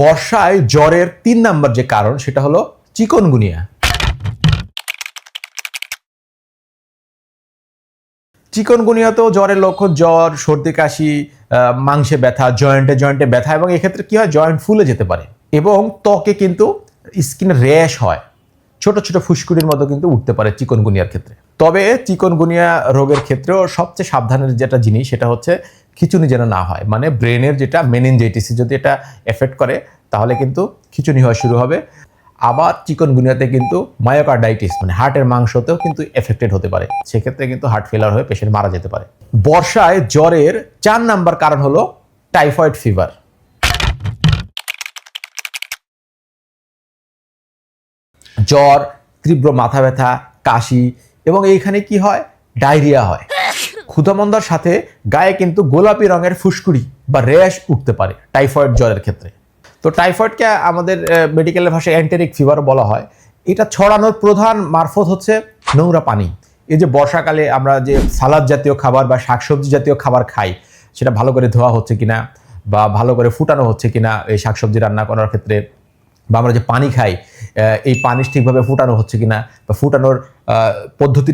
বর্ষায় জ্বরের তিন নাম্বার যে কারণ, সেটা হলো চিকনগুনিয়া। চিকনগুনিয়াতেও জ্বরের লক্ষণ, জ্বর, সর্দি, কাশি মাংসে ব্যথা, জয়েন্টে জয়েন্টে ব্যথা, এবং এক্ষেত্রে কি হয়, জয়েন্ট ফুলে যেতে পারে। এবং ত্বকে কিন্তু স্কিনে র্যাশ হয়। ছোট ছোট ফুসকুড়ির মতো কিন্তু উঠতে পারে চিকনগুনিয়ার ক্ষেত্রে। তবে চিকনগুনিয়া রোগের ক্ষেত্রেও সবচেয়ে সাবধানের যেটা জিনিস, সেটা হচ্ছে খিচুনি যেন না হয়। মানে ব্রেনের যেটা মেনিনজাইটিস যদি এটা এফেক্ট করে, তাহলে কিন্তু খিচুনি হওয়া শুরু হবে। আবার চিকনগুনিয়াতে কিন্তু মায়োকার্ডাইটিস মানে হার্টের মাংসতেও কিন্তু এফেক্টেড হতে পারে। সেক্ষেত্রে কিন্তু হার্ট ফেলার হয়ে পেশেন্ট মারা যেতে পারে। বর্ষায় জ্বরের চার নাম্বার কারণ হলো টাইফয়েড ফিভার জ্বর, তীব্র মাথা ব্যথা, কাশি এবং এইখানে কি হয়? ডায়রিয়া হয়। ক্ষুধামন্দার সাথে গায়ে কিন্তু গোলাপি রঙের ফুসকুড়ি বা র্যাশ উঠতে পারে, টাইফয়েড জ্বরের ক্ষেত্রে। তো টাইফয়েডকে আমাদের মেডিকেলের ভাষায় অ্যান্টেরিক ফিভার বলা হয়। এটা ছড়ানোর প্রধান মারফত হচ্ছে নোংরা পানি। এই যে বর্ষাকালে আমরা যে সালাদ জাতীয় খাবার বা শাকসবজি জাতীয় খাবার খাই, সেটা ভালো করে ধোয়া হচ্ছে কিনা বা ভালো করে ফুটানো হচ্ছে কিনা এই শাকসবজি রান্না করার ক্ষেত্রে, বা আমরা যে পানি খাই এই পানি ঠিকভাবে ফুটানো হচ্ছে কিনা বা ফুটানোর পদ্ধতি